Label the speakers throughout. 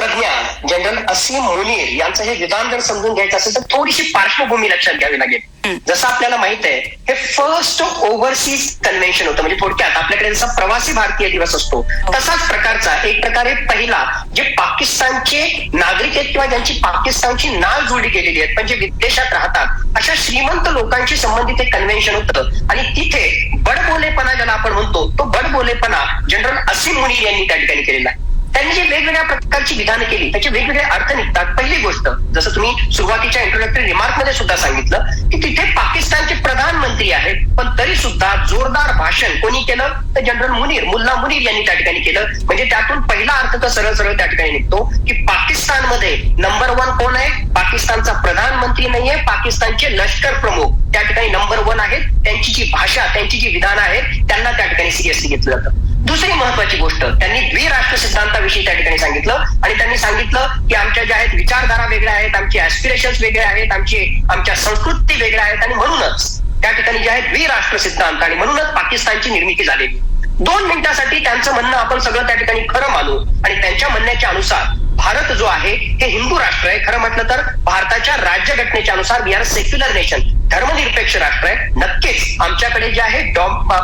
Speaker 1: Pragya general असीम मुनीर यांचं हे विधान जर समजून घ्यायचं असेल तर थोडीशी पार्श्वभूमी लक्षात घ्यावी लागेल. जसं आपल्याला माहीत आहे हे फर्स्ट ओव्हरसीज कन्व्हेन्शन होतं. म्हणजे थोडक्यात आपल्याकडे जसा प्रवासी भारतीय दिवस असतो तसाच प्रकारचा एक प्रकारे पहिला जे पाकिस्तानचे नागरिक आहेत किंवा ज्यांची पाकिस्तानची नाळ जोडली गेलेली आहेत पण जे विदेशात राहतात अशा श्रीमंत लोकांशी संबंधित एक कन्व्हेन्शन होतं. आणि तिथे बडबोलेपणा ज्याला आपण म्हणतो तो बडबोलेपणा जनरल असीम मुनीर यांनी त्या ठिकाणी केलेला आहे. त्यांनी जे वेगवेगळ्या प्रकारची विधानं केली त्याचे वेगवेगळे अर्थ निघतात. पहिली गोष्ट जसं तुम्ही सुरुवातीच्या इंट्रोडक्टरी रिमार्कमध्ये सुद्धा सांगितलं की तिथे पाकिस्तानचे प्रधानमंत्री आहेत पण तरी सुद्धा जोरदार भाषण कोणी केलं? तर जनरल मुनीर मुल्ला मुनीर यांनी त्या ठिकाणी केलं. म्हणजे त्यातून पहिला अर्थ तर सरळ सरळ त्या ठिकाणी निघतो की पाकिस्तानमध्ये नंबर वन कोण आहे? पाकिस्तानचा प्रधानमंत्री नाहीये पाकिस्तानचे लष्कर प्रमुख. त्या ठिकाणी नंबर वन आहे त्यांची जी भाषा त्यांची जी विधानं आहेत त्यांना त्या ठिकाणी सिरियसली घेतलं जातं. दुसरी महत्वाची गोष्ट त्यांनी द्विराष्ट्र सिद्धांताविषयी त्या ठिकाणी सांगितलं आणि त्यांनी सांगितलं की आमच्या ज्या आहेत विचारधारा वेगळ्या आहेत आमचे ऍस्पिरेशन्स वेगळे आहेत आमची आमच्या संस्कृती वेगळ्या आहेत आणि म्हणूनच त्या ठिकाणी जे आहे द्विराष्ट्र सिद्धांत आणि म्हणूनच पाकिस्तानची निर्मिती झालेली. दोन मिनिटासाठी त्यांचं म्हणणं आपण सगळं त्या ठिकाणी खरं मानू आणि त्यांच्या म्हणण्याच्या अनुसार भारत जो आहे हे हिंदू राष्ट्र आहे. खरं म्हटलं तर भारताच्या राज्यघटनेच्या अनुसार वी आर सेक्युलर नेशन धर्मनिरपेक्ष राष्ट्र आहे. नक्कीच आमच्याकडे जे आहे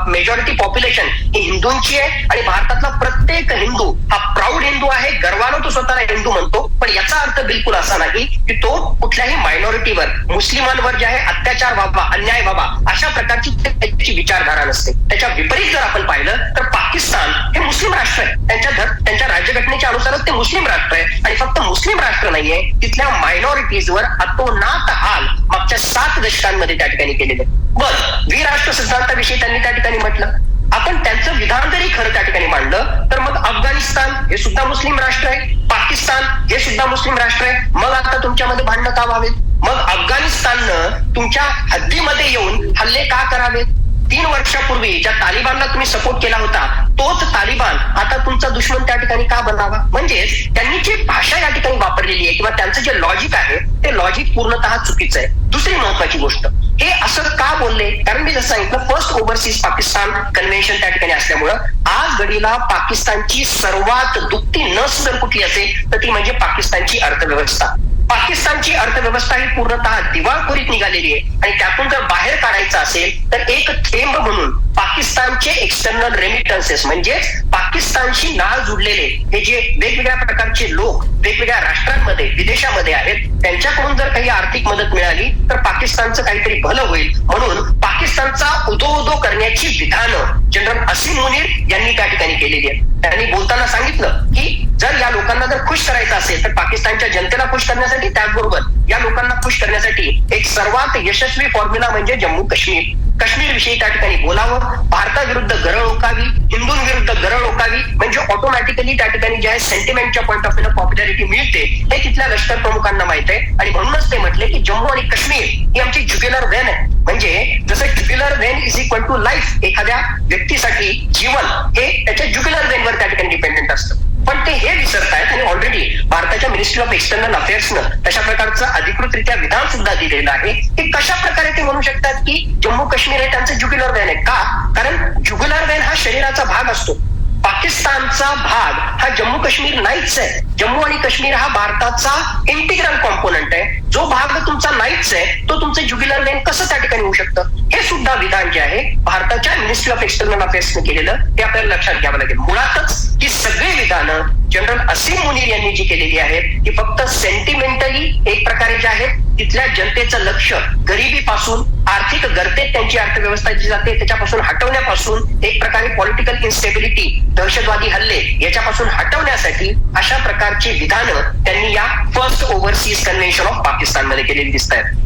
Speaker 1: मेजॉरिटी पॉप्युलेशन ही हिंदूंची आहे आणि भारतातला प्रत्येक हिंदू हा प्राऊड हिंदू आहे. गर्वानं तो स्वतःला हिंदू म्हणतो. पण याचा अर्थ बिलकुल असा नाही की तो कुठल्याही मायनॉरिटीवर मुस्लिमांवर जे आहे अत्याचार व्हावा अन्याय व्हावा अशा प्रकारची त्याची विचारधारा नसते. त्याच्या विपरीत जर आपण पाहिलं तर पाकिस्तान हे मुस्लिम राष्ट्र आहे. त्यांच्या धर- त्यांच्या राज्यघटनेच्या अनुसारच ते मुस्लिम राष्ट्र आहे. आणि मुस्लिम राष्ट्र नाहीये तिथल्या मायनॉरिटीजवर अतोनात हाल मागच्या सात दशकांमध्ये त्या ठिकाणी केलेले बर द्विराष्ट्र सिद्धांताविषयी त्यांनी त्या ठिकाणी म्हटलं. आपण त्यांचं विधान जरी खरं त्या ठिकाणी मांडलं तर मग अफगाणिस्तान हे सुद्धा मुस्लिम राष्ट्र आहे. पाकिस्तान हे सुद्धा मुस्लिम राष्ट्र आहे. मग आता तुमच्यामध्ये भांडणं का व्हावेत? मग अफगाणिस्ताननं तुमच्या हद्दीमध्ये येऊन हल्ले का करावेत? तीन वर्षापूर्वी ज्या तालिबानला तुम्ही सपोर्ट केला होता तोच तालिबान आता तुमचा दुश्मन त्या ठिकाणी का बनावा? म्हणजेच त्यांनी जी भाषा या ठिकाणी वापरलेली आहे किंवा त्यांचं जे लॉजिक आहे ते लॉजिक पूर्णतः चुकीचं आहे. दुसरी महत्वाची गोष्ट हे असं का बोलले? कारण मी जसं सांगितलं फर्स्ट ओव्हरसीज पाकिस्तान कन्व्हेन्शन त्या ठिकाणी असल्यामुळं आज घडीला पाकिस्तानची सर्वात दुःखी नस जर कुठली असेल तर ती म्हणजे पाकिस्तानची अर्थव्यवस्था. पाकिस्तानची अर्थव्यवस्था ही पूर्णतः दिवाळखोरीत निघालेली आहे. आणि त्यातून जर बाहेर काढायचं असेल तर एक थेंब म्हणून पाकिस्तानचे एक्सटर्नल रेमिटन्सेस म्हणजेच पाकिस्तानशी नाळ जुडलेले हे जे वेगवेगळ्या प्रकारचे लोक वेगवेगळ्या राष्ट्रांमध्ये विदेशामध्ये आहेत त्यांच्याकडून जर काही आर्थिक मदत मिळाली तर पाकिस्तानचं काहीतरी भलं होईल. म्हणून पाकिस्तानचा उदो उदो करण्याची विधानं जनरल असीम मुनीर यांनी त्या ठिकाणी केलेली आहेत. त्यांनी बोलताना सांगितलं की जर या लोकांना जर खुश करायचं असेल तर पाकिस्तानच्या जनतेला खुश करण्यासाठी त्याचबरोबर या लोकांना खुश करण्यासाठी एक सर्वात यशस्वी फॉर्म्युला म्हणजे जम्मू काश्मीर. काश्मीर विषयी त्या ठिकाणी बोलावं भारताविरुद्ध गरळ ओकावी हिंदूंविरुद्ध गरळ ओकावी म्हणजे ऑटोमॅटिकली त्या ठिकाणी जे आहे सेंटिमेंटच्या पॉईंट ऑफ व्ह्यू पॉप्युलॅरिटी मिळते हे तिथल्या लष्कर प्रमुखांना माहीत आहे. आणि म्हणूनच ते म्हटले की जम्मू आणि काश्मीर ही आमची ज्युग्युलर व्हेन आहे. म्हणजे जसं jugular vein is equal to life एखाद्या व्यक्तीसाठी जीवन हे त्याच्या ज्युग्युलर व्हेनवर त्या ठिकाणी डिपेंडेंट असतं. पण ते हे विसरतायत आणि ऑलरेडी भारताच्या मिनिस्ट्री ऑफ एक्सटर्नल अफेअर्सनं तशा प्रकारचं अधिकृतरित्या विधान सुद्धा दिलेलं आहे. की कशा प्रकारे ते म्हणू शकतात की जम्मू काश्मीर हे त्यांचं ज्युग्युलर व्हॅन आहे? का? कारण ज्युग्युलर व्हॅन हा शरीराचा भाग असतो. पाकिस्तानचा भाग हा जम्मू काश्मीर नाहीच आहे. जम्मू आणि काश्मीर हा भारताचा इंटिग्रल कॉम्पोनंट आहे. जो भाग तुमचा नाहीच आहे तो तुमचं ज्युग्युलर लेन कसं त्या ठिकाणी होऊ शकतं? हे सुद्धा विधान जे आहे भारताच्या मिनिस्ट्री ऑफ एक्सटर्नल अफेअर्सने केलेलं ते आपल्याला लक्षात घ्यावं लागेल. मुळातच ही सगळी विधानं जनरल असीम मुनीर यांनी जी केलेली आहेत ती फक्त सेंटिमेंटली एक प्रकारे जे आहेत तिथल्या जनतेचं लक्ष गरिबीपासून आर्थिक गर्तेत त्यांची अर्थव्यवस्था जी जाते त्याच्यापासून हटवण्यापासून एक प्रकारे पॉलिटिकल इन्स्टेबिलिटी दहशतवादी हल्ले याच्यापासून हटवण्यासाठी अशा प्रकारची विधानं त्यांनी या फर्स्ट ओव्हरसीज कन्व्हेन्शन ऑफ पाकिस्तानमध्ये केलेली दिसत आहेत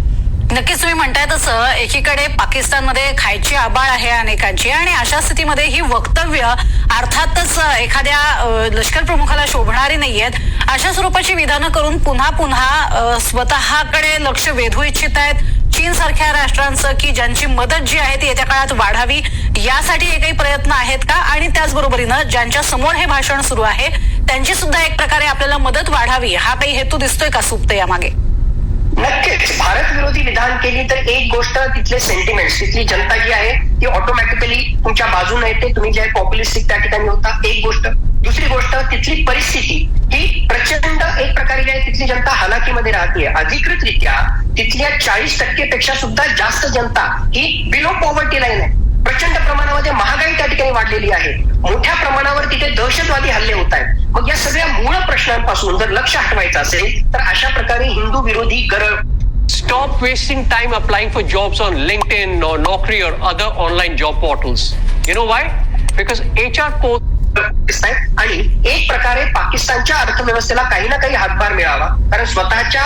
Speaker 2: नक्कीच तुम्ही म्हणताय तसं एकीकडे पाकिस्तानमध्ये खायची आबाळ आहे अनेकांची आणि अशा स्थितीमध्ये ही वक्तव्य अर्थातच एखाद्या लष्कर प्रमुखाला शोभणारी नाहीयेत. अशा स्वरूपाची विधानं करून पुन्हा पुन्हा स्वतःकडे लक्ष वेधू इच्छित आहेत. चीन सारख्या राष्ट्रांचं की ज्यांची मदत जी आहे ती येत्या काळात वाढावी यासाठी हे काही प्रयत्न आहेत का? आणि त्याचबरोबरीनं ज्यांच्या समोर हे भाषण सुरू आहे त्यांची सुद्धा एक प्रकारे आपल्याला मदत वाढावी हा काही हेतू दिसतोय का सुप्त यामागे?
Speaker 1: नक्कीच. भारत विरोधी विधान केली तर एक गोष्ट तिथले सेंटिमेंट तिथली जनता जी आहे ती ऑटोमॅटिकली तुमच्या बाजूने येते. तुम्ही जे पॉप्युलिस्टिक त्या ठिकाणी होता एक गोष्ट. दुसरी गोष्ट तिथली परिस्थिती ही प्रचंड तिथली जनता हालाकीमध्ये राहते अधिकृतरित्या तिथल्या चाळीस टक्के पेक्षा सुद्धा जास्त जनता ही बिलो पॉवर्टी लाईन आहे. प्रचंड प्रमाणामध्ये महागाई त्या ठिकाणी वाढलेली आहे. मोठ्या प्रमाणावर तिथे दहशतवादी हल्ले होत आहेत. मग या सगळ्या मूळ प्रश्नांपासून जर लक्ष हटवायचं असेल तर अशा प्रकारे हिंदू विरोधी Garal
Speaker 3: Stop wasting time applying for jobs on LinkedIn or Naukri or other online job portals. You know why? Because HR posts
Speaker 1: आणि एक प्रकारे पाकिस्तानच्या अर्थव्यवस्थेला काही ना काही हातभार मिळावा कारण स्वतःच्या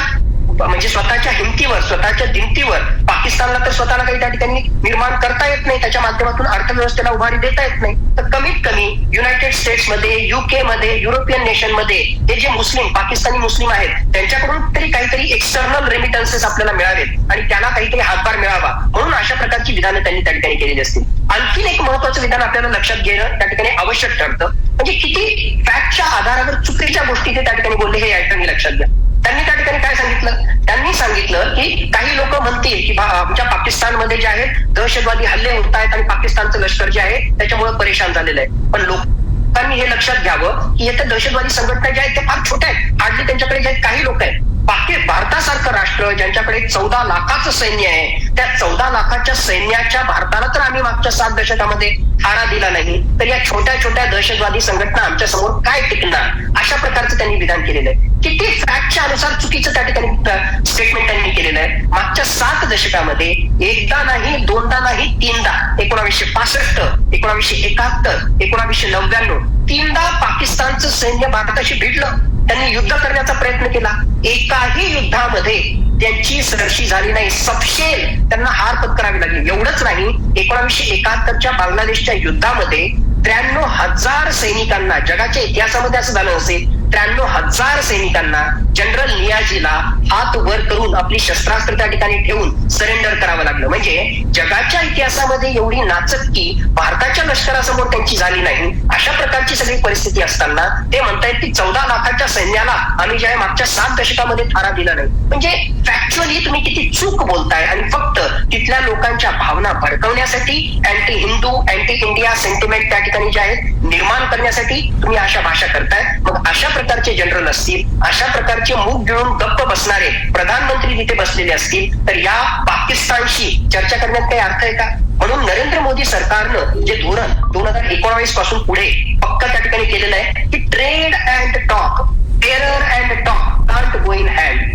Speaker 1: म्हणजे स्वतःच्या हिमतीवर स्वतःच्या दिमतीवर पाकिस्तानला तर स्वतःला काही त्या ठिकाणी निर्माण करता येत नाही. त्याच्या माध्यमातून अर्थव्यवस्थेला उभारी देता येत नाही. तर कमीत कमी युनायटेड स्टेट्समध्ये युके मध्ये युरोपियन नेशनमध्ये हे जे मुस्लिम पाकिस्तानी मुस्लिम आहेत त्यांच्याकडून तरी काहीतरी एक्सटर्नल रेमिटन्सेस आपल्याला मिळावेत. आणि त्याला काहीतरी हातभार मिळावा. म्हणून अशा प्रकारची विधानं त्यांनी त्या ठिकाणी केलेली असतील. आणखीन एक महत्वाचं विधान आपल्याला लक्षात घेणं त्या ठिकाणी आवश्यक ठरतं. म्हणजे किती फॅक्टच्या आधारावर चुकीच्या गोष्टी ते त्या ठिकाणी बोलले हे या ठिकाणी लक्षात घ्या त्यांनी त्या ठिकाणी काय सांगितलं? त्यांनी सांगितलं की काही लोक म्हणतील की आमच्या पाकिस्तानमध्ये जे आहेत दहशतवादी हल्ले होत आहेत आणि पाकिस्तानचं लष्कर जे आहे त्याच्यामुळे परेशान झालेलं आहे. पण लोकांनी हे लक्षात घ्यावं की येथे दहशतवादी संघटना ज्या आहेत त्या फार छोट्या आहेत. हार्डली त्यांच्याकडे जे आहेत काही लोक आहेत. बाकी भारतासारखं राष्ट्र ज्यांच्याकडे चौदा लाखाचं सैन्य आहे त्या चौदा लाखाच्या सैन्याच्या भारताला तर आम्ही मागच्या सात दशकामध्ये थारा दिला नाही. तर या छोट्या छोट्या दहशतवादी संघटना आमच्यासमोर काय टिकणार? अशा प्रकारचं त्यांनी विधान केलेलं आहे. किती फॅक्टच्या अनुसार चुकीचं त्या ठिकाणी स्टेटमेंट त्यांनी केलेलं आहे. मागच्या सात दशकामध्ये एकदा नाही दोनदा नाही तीनदा. एकोणावीसशे पासष्ट एकोणावीसशे एकाहत्तर एकोणावीसशे नव्याण्णव. तीनदा पाकिस्तानचं सैन्य भारताशी भिडलं. त्यांनी युद्ध करण्याचा प्रयत्न केला. एकाही युद्धामध्ये त्यांची सरशी झाली नाही. सपशेल त्यांना हार पत्करावी लागली. एवढंच नाही एकोणावीसशे एकाहत्तरच्या बांगलादेशच्या युद्धामध्ये त्र्याण्णव हजार सैनिकांना जगाच्या इतिहासामध्ये असं झालं असेल त्र्याण्णव हजार सैनिकांना जनरल नियाजीला हात वर करून आपली शस्त्रास्त्र त्या ठिकाणी ठेवून सरेंडर करावं लागलं. म्हणजे जगाच्या इतिहासामध्ये एवढी नाचक्की भारताच्या लष्करासमोर त्यांची झाली नाही अशा प्रकारची सगळी परिस्थिती असताना ते म्हणतायत की चौदा लाखाच्या सैन्याला आम्ही ज्या मागच्या सात दशकामध्ये थारा दिला नाही. म्हणजे फॅक्च्युअली तुम्ही किती चूक बोलताय आणि फक्त तिथल्या लोकांच्या भावना भडकवण्यासाठी anti Hindu anti India sentiment त्या ठिकाणी जे आहेत निर्माण करण्यासाठी तुम्ही अशा भाषा करताय. मग अशा प्रकारचे जनरल असतील अशा प्रकारचे मूग गिळून गप्प बसणारे प्रधानमंत्री तिथे बसलेले असतील तर या पाकिस्तानशी चर्चा करण्यात काही अर्थ आहे का? म्हणून नरेंद्र मोदी सरकारनं जे धोरण दोन हजार एकोणावीसपासून पुढे पक्क त्या ठिकाणी केलेलं आहे की trade and talk terror and talk can't go in hand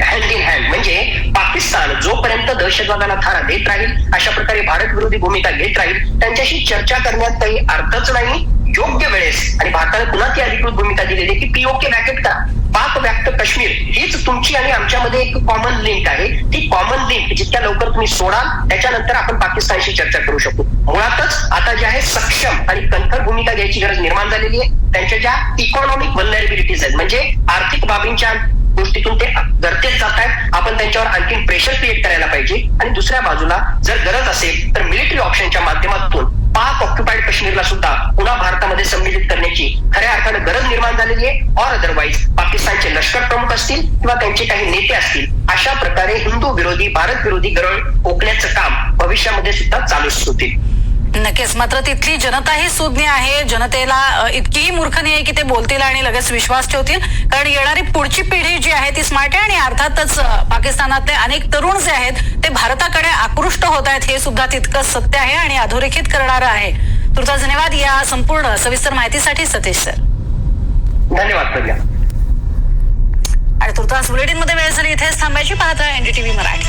Speaker 1: hand in hand म्हणजे पाकिस्तान जोपर्यंत दहशतवादाला थारा देत राहील अशा प्रकारे भारत विरोधी भूमिका घेत राहील त्यांच्याशी चर्चा करण्यात काही अर्थच नाही. योग्य वेळेस आणि भारताने पुन्हा ती अधिकृत भूमिका दिलेली की पीओके वॅकेट करा पाक व्याप्त काश्मीर हीच तुमची आणि आमच्यामध्ये एक कॉमन लिंक आहे. ती कॉमन लिंक जितक्या लवकर तुम्ही सोडाल त्याच्यानंतर आपण पाकिस्तानशी चर्चा करू शकू. मुळातच आता जे आहे सक्षम आणि कणखर भूमिका घ्यायची गरज निर्माण झालेली आहे. त्यांच्या ज्या इकॉनॉमिक वल्नरेबिलिटीज आहेत म्हणजे आर्थिक बाबींच्या गोष्टीतून ते गरतेत जात आहेत आपण त्यांच्यावर आणखी प्रेशर क्रिएट करायला पाहिजे. आणि दुसऱ्या बाजूला जर गरज असेल तर मिलिटरी ऑप्शनच्या माध्यमातून पाक ऑक्युपाईड काश्मीरला सुद्धा पुन्हा भारतामध्ये सम्मिलित करण्याची खऱ्या अर्थानं गरज निर्माण झालेली आहे. ऑर अदरवाईज पाकिस्तानचे लष्कर प्रमुख असतील किंवा त्यांचे काही नेते असतील अशा प्रकारे हिंदू विरोधी भारत विरोधी गरळ ओकण्याचं काम भविष्यामध्ये सुद्धा चालूच होतील
Speaker 2: नक्कीच. मात्र तिथली जनता ही सुज्ञ आहे. जनतेला इतकीही मूर्ख नाही आहे की ते बोलतील आणि लगेच विश्वास ठेवतील. कारण येणारी पुढची पिढी जी आहे ती स्मार्ट आहे आणि अर्थातच पाकिस्तानातले अनेक तरुण जे आहेत ते भारताकडे आकृष्ट होत आहेत हे सुद्धा तितकंच सत्य आहे आणि अधोरेखित करणारं आहे. तुमचा धन्यवाद या संपूर्ण सविस्तर माहितीसाठी सतीश सर.
Speaker 1: धन्यवाद
Speaker 2: आणि तुर्तास बुलेटिनमध्ये वेळ झाली इथेच थांबायची. पाहता एनडीटीव्ही मराठी.